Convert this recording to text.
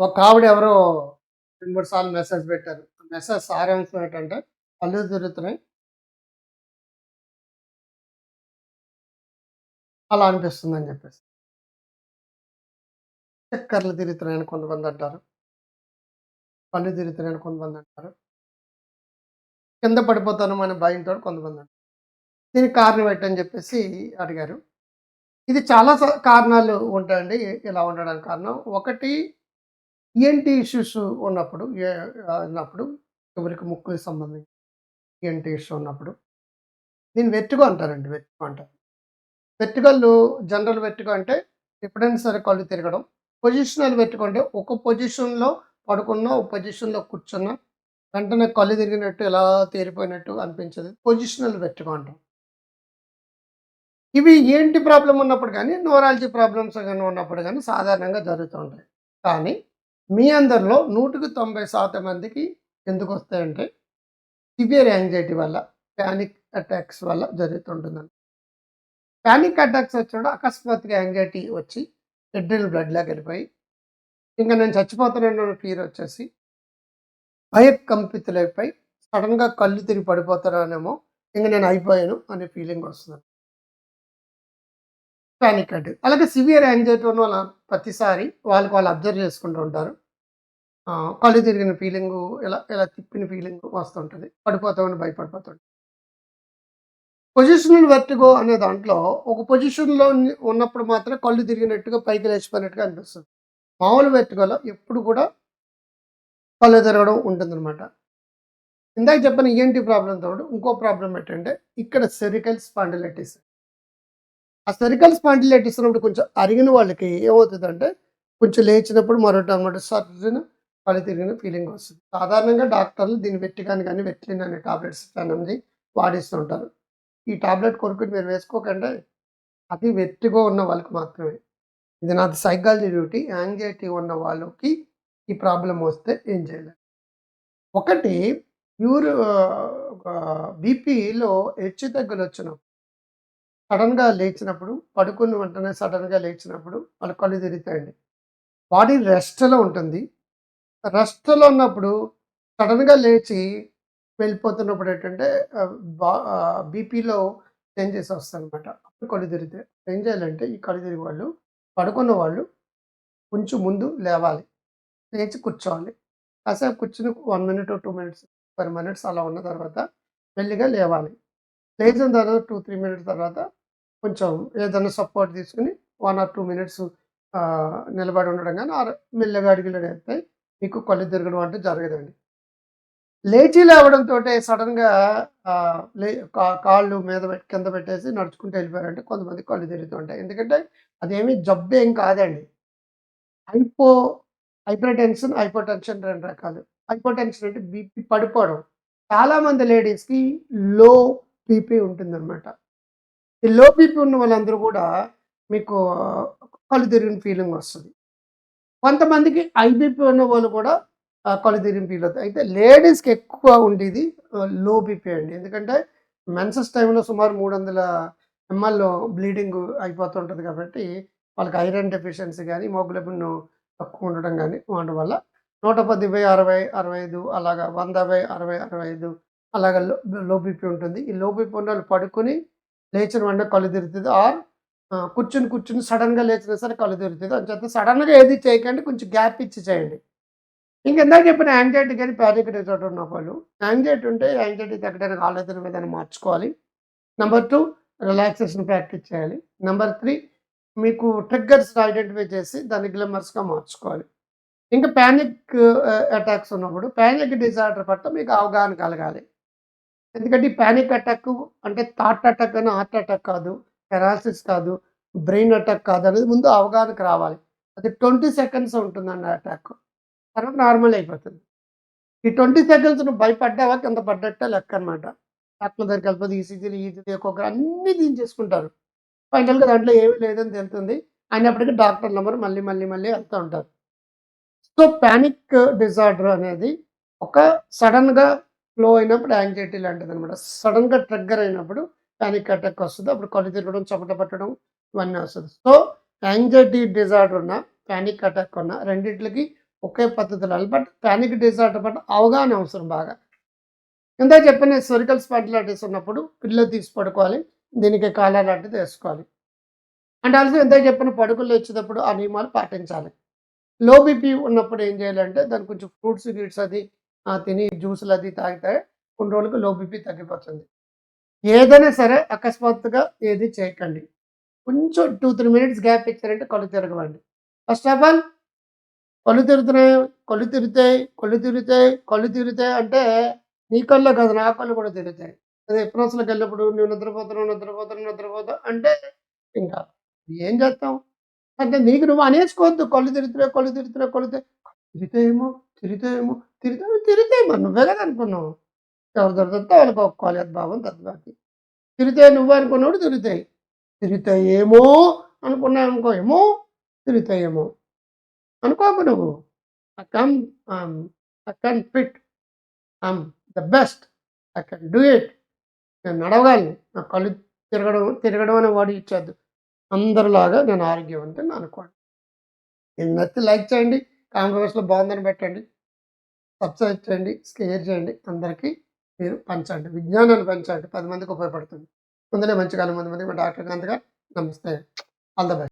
ఒక ఆవిడ ఎవరో రెండు మూడు సార్లు మెసేజ్ పెట్టారు. మెసేజ్ సారాంశం ఏంటంటే కళ్ళు తిరుగుతున్నాయి. అలా అనిపిస్తుంది అని చెప్పేసి. చక్కర్లు తిరుగుతున్నాయని కొంతమంది అంటారు. కళ్ళు తిరుగుతున్నాయని కొంతమంది అంటారు. కింద పడిపోతాను అని భయంతో కొంతమంది అంటారు. దీనికి కారణం ఏంటని చెప్పేసి అడిగారు. ఇది చాలా స- కారణాలు ఉంటాయండి. ఇలా ఉండడానికి కారణం. ఒకటి ఈఎన్టీ ఇష్యూస్ ఉన్నప్పుడు ఉన్నప్పుడు ఎవరికి ముక్కుకి సంబంధించి ఈఎన్టీ ఇష్యూ ఉన్నప్పుడు దీన్ని వెట్టుగా అంటారండి వెట్టుగా అంటారు. వెట్టుగళ్ళు జనరల్ వెట్టుగా అంటే ఎప్పుడైనా సరే కళ్ళు తిరగడం. పొజిషనల్ పెట్టుకుంటే ఒక పొజిషన్లో పడుకున్నా ఒక పొజిషన్లో కూర్చున్నా వెంటనే కళ్ళు తిరిగినట్టు ఎలా తేరిపోయినట్టు అనిపించదు. పొజిషనల్ పెట్టుకుంటాం ఇవి ఏంటి ప్రాబ్లం ఉన్నప్పుడు కానీ న్యూరాలజీ ప్రాబ్లమ్స్ కానీ ఉన్నప్పుడు కానీ సాధారణంగా జరుగుతుంటాయి కానీ మీ అందరిలో నూటికి తొంభై శాతం మందికి ఎందుకు వస్తాయంటే సివియర్ యాంగ్జైటీ వల్ల ప్యానిక్ అటాక్స్ వల్ల జరుగుతుంటుందండి. ప్యానిక్ అటాక్స్ వచ్చినప్పుడు అకస్మాత్తుగా యాంగ్జైటీ వచ్చి ఎడ్రిల్ బ్లడ్లోకి వెళ్ళిపోయి ఇంకా నేను చచ్చిపోతున్నాను ఫీర్ వచ్చేసి భయకంపితులైపోయి సడన్గా కళ్ళు తిరిగి పడిపోతానేమో ఇంకా నేను అయిపోయాను అనే ఫీలింగ్ వస్తుంది. Panic attack. అలాగే సివియర్ యాంగ్జైటీ ఉన్న వాళ్ళ ప్రతిసారి వాళ్ళకి వాళ్ళు అబ్జర్వ్ చేసుకుంటూ ఉంటారు. కళ్ళు తిరిగిన ఫీలింగు ఇలా ఇలా తిప్పిన ఫీలింగ్ వస్తుంటుంది. పడిపోతామని భయపడిపోతుంది పొజిషనల్ వెర్టిగో అనే దాంట్లో ఒక పొజిషన్లో ఉన్నప్పుడు మాత్రం కళ్ళు తిరిగినట్టుగా పైకి లేచిపోయినట్టుగా అనిపిస్తుంది. మామూలు వెర్టిగోలో ఎప్పుడు కూడా కళ్ళు తిరగడం ఉంటుందన్నమాట. ఇందాక చెప్పిన ఈఎన్టీ ఈఎన్టీ ప్రాబ్లంతో ఇంకో ప్రాబ్లం ఏంటంటే ఇక్కడ సెరికల్ స్పాండిలైటిస్. ఆ సెరికల్ స్పాండిలైటిస్ ఉన్నప్పుడు కొంచెం అరిగిన వాళ్ళకి ఏమవుతుందంటే కొంచెం లేచినప్పుడు మరొకటి అనమాట సర్జన్ కళ్ళు తిరిగిన ఫీలింగ్ వస్తుంది. సాధారణంగా డాక్టర్లు దీన్ని వెట్టిగాని కానీ వెట్లిన్ అనే టాబ్లెట్స్ అనేది వాడిస్తుంటారు ఈ టాబ్లెట్ కొనుక్కుని మీరు వేసుకోకండి. అది వెట్టిగా ఉన్న వాళ్ళకి మాత్రమే. ఇది నాది సైకాలజీ డ్యూటీ. యాంగ్జైటీ ఉన్న వాళ్ళకి ఈ ప్రాబ్లం వస్తే ఏం చేయలేదు ఒకటి ప్యూర్ బీపీలో హెచ్చు తగ్గులు వచ్చినప్పుడు సడన్గా లేచినప్పుడు పడుకున్న వెంటనే సడన్గా లేచినప్పుడు వాళ్ళు కళ్ళు తిరుగుతాయండి. బాడీ రెస్ట్లో ఉంటుంది. రెస్ట్లో ఉన్నప్పుడు సడన్గా లేచి వెళ్ళిపోతున్నప్పుడు ఏంటంటే బీపీలో చేంజెస్ వస్తాయి అనమాట అప్పుడు కళ్ళు తిరిగితే ఏం చేయాలంటే ఈ కళ్ళు తిరిగి వాళ్ళు పడుకున్న వాళ్ళు కొంచెం ముందు లేవాలి. లేచి కూర్చోవాలి. కాసేపు కూర్చుని one minute two minutes five minutes అలా ఉన్న తర్వాత మెల్లిగా లేవాలి. లేచిన తర్వాత టూ త్రీ మినిట్స్ తర్వాత కొంచెం ఏదైనా సపోర్ట్ తీసుకుని వన్ ఆర్ టూ మినిట్స్ నిలబడి ఉండడం కానీ ఆ మెల్లగా అడిగిలు అయితే మీకు కళ్ళు తిరగడం అంటే జరగదండి. లేచి లేవడంతో సడన్గా లే కాళ్ళు మీద పెట్టి కింద పెట్టేసి నడుచుకుంటూ వెళ్ళిపోయారంటే కొంతమంది కళ్ళు తిరుగుతుంటాయి ఎందుకంటే అదేమి జబ్బు ఏం కాదండి. హైపో హైపర్ హైపోటెన్షన్ రెండు రకాలు. హైపోటెన్షన్ అంటే బీపీ పడిపోవడం. చాలామంది లేడీస్కి లో బీపీ ఉంటుందన్నమాట. ఈ లో బీపీ ఉన్న వాళ్ళందరూ కూడా మీకు కళ్ళు తిరిగిన ఫీలింగ్ వస్తుంది. కొంతమందికి ఐబీపీ ఉన్న వాళ్ళు కూడా ఆ, అయితే లేడీస్కి ఎక్కువ ఉండేది లో బీపీ అండి. ఎందుకంటే మెన్సెస్ టైంలో సుమారు మూడు వందల ఎంఎల్ బ్లీడింగ్ అయిపోతుంటుంది కాబట్టి వాళ్ళకి ఐరన్ డెఫిషియన్సీ కానీ మోగ్లబిన్ తక్కువ ఉండడం కానీ ఉండడం వల్ల నూట పది బై అరవై అరవై ఐదు అలాగా వంద బై అరవై అరవై ఐదు అలాగా లో లో బీపీ ఉంటుంది. ఈ లో బీపీ ఉన్న వాళ్ళు పడుకొని లేచిన వెంటనే కళ్ళు తిరుగుతుంది ఆర్ కూర్చుని కూర్చుని సడన్గా లేచిన సరే కళ్ళు తిరుగుతుంది అని చెప్తే సడన్గా ఏది చేయకండి కొంచెం గ్యాప్ ఇచ్చి చేయండి. ఇంకెందాక చెప్పిన యాంగ్జైటీ కానీ ప్యానిక్ డిజార్డర్ ఉన్న వాళ్ళు యాంగ్జైటీ ఉంటే యాంగ్జైటీ తగ్గడానికి ఆలోచన విధానం మార్చుకోవాలి. నెంబర్ టూ రిలాక్సేషన్ ప్రాక్టీస్ చేయాలి. నెంబర్ త్రీ మీకు ట్రిగ్గర్స్ ఐడెంటిఫై చేసి దాన్ని గ్లిమర్స్గా మార్చుకోవాలి. ఇంకా ప్యానిక్ అటాక్స్ ఉన్నప్పుడు ప్యానిక్ డిజార్డర్ పట్ల మీకు అవగాహన కలగాలి. ఎందుకంటే ఈ ప్యానిక్ అటాక్ అంటే థాట్ అటాక్ అని హార్ట్ అటాక్ కాదు. పెరాలసిస్ కాదు బ్రెయిన్ అటాక్ కాదు అనేది ముందు అవగాహనకు రావాలి. అది ట్వంటీ సెకండ్స్ ఉంటుందండి అటాక్ తర్వాత నార్మల్ అయిపోతుంది. ఈ ట్వంటీ సెకండ్స్ నువ్వు భయపడ్డావా కింద పడ్డట్టే లెక్క అనమాట డాక్టర్ దగ్గరికి వెళ్ళిపోతే ఈసీజీలు ఈజీ ఒక్కొక్క అన్ని తీయించేసుకుంటారు ఫైనల్గా దాంట్లో ఏమీ లేదని తెలుస్తుంది. అయినప్పటికీ డాక్టర్ నెంబర్ మళ్ళీ మళ్ళీ మళ్ళీ వెళ్తూ ఉంటారు. సో ప్యానిక్ డిజార్డర్ అనేది ఒక సడన్గా ఫ్లో అయినప్పుడు యాంగ్జైటీ లాంటిది అనమాట సడన్గా ట్రిగ్గర్ అయినప్పుడు ప్యానిక్ అటాక్ వస్తుంది. అప్పుడు కళ్ళు తిరగడం చెమట పట్టడం ఇవన్నీ వస్తుంది. సో యాంగ్జైటీ డిజార్డర్ ఉన్న ప్యానిక్ అటాక్ ఉన్న రెండింటికి ఒకే పద్ధతిలో బట్ ప్యానిక్ డిజార్డర్ పట్ల అవగాహన అవసరం బాగా. ఇందా చెప్పిన స్పెరికల్ స్పాండిలైటిస్ ఉన్నప్పుడు పిల్లలు తీసి పడుకోవాలి. దీనికి కాలా లాంటిది వేసుకోవాలి. అండ్ ఆల్సో ఎంత చెప్పిన పడుకులు వచ్చేటప్పుడు ఆ నియమాలు పాటించాలి లో బీపీ ఉన్నప్పుడు ఏం చేయాలంటే దాని కొంచెం ఫ్రూట్స్ గిట్స్ అది తిని జ్యూసులు అది తాగితే కొన్ని రోజులకు లో బీపీ తగ్గిపోతుంది. ఏదైనా సరే అకస్మాత్తుగా ఏది చేయకండి. కొంచెం టూ త్రీ మినిట్స్ గ్యాప్ ఇచ్చారంటే కళ్ళు తిరగవండి. ఫస్ట్ ఆఫ్ ఆల్ కళ్ళు తిరుగుతున్నాయి కళ్ళు తిరుగుతాయి కళ్ళు తిరుగుతాయి కళ్ళు తిరుగుతాయి అంటే నీ కళ్ళు కాదు నా కళ్ళు కూడా తిరుగుతాయి. అదే ఎప్రోస్లోకి వెళ్ళినప్పుడు నువ్వు నిద్రపోతున్నావు నిద్రపోతున్నావు నిద్రపోతావు అంటే ఇంకా ఏం చేస్తాం? అంటే నీకు నువ్వు అనేసుకోవద్దు. కళ్ళు తిరుగుతున్నాయి కళ్ళు తిరుగుతున్నాయి కళ్ళు తిరుగుతాయేమో తిరుగుతాయేమో తిరుగుతాయి తిరుగుతాయి మరి నువ్వే కదా అనుకున్నావు. ఎవరు దొరుకుతుందో వాళ్ళకి ఒప్పుకోవాలి. అది భావం తద్వాకి తిరుగుతాయి నువ్వు అనుకున్నాడు తిరుగుతాయి. తిరుగుతాయేమో అనుకున్నావు అనుకో ఏమో తిరుగుతాయేమో అనుకోకు నువ్వు. I come I can fit I'm the best I can do it నేను నడవగలను. నా కళ్ళు తిరగడం తిరగడం అనే వాడు ఇచ్చేద్దు. అందరిలాగా నేను ఆరోగ్యవంతుని అనుకోండి నేను నచ్చి లైక్ చేయండి కాంగ్రెస్లో బాగుందని పెట్టండి. సబ్స్క్రైబ్ చేయండి షేర్ చేయండి అందరికీ. మీరు పంచండి. విజ్ఞానాన్ని పంచండి. పది మందికి ఉపయోగపడుతుంది. ముందునే మంచి కాలం మంది మా డాక్టర్ కాంత్ నమస్తే. All the best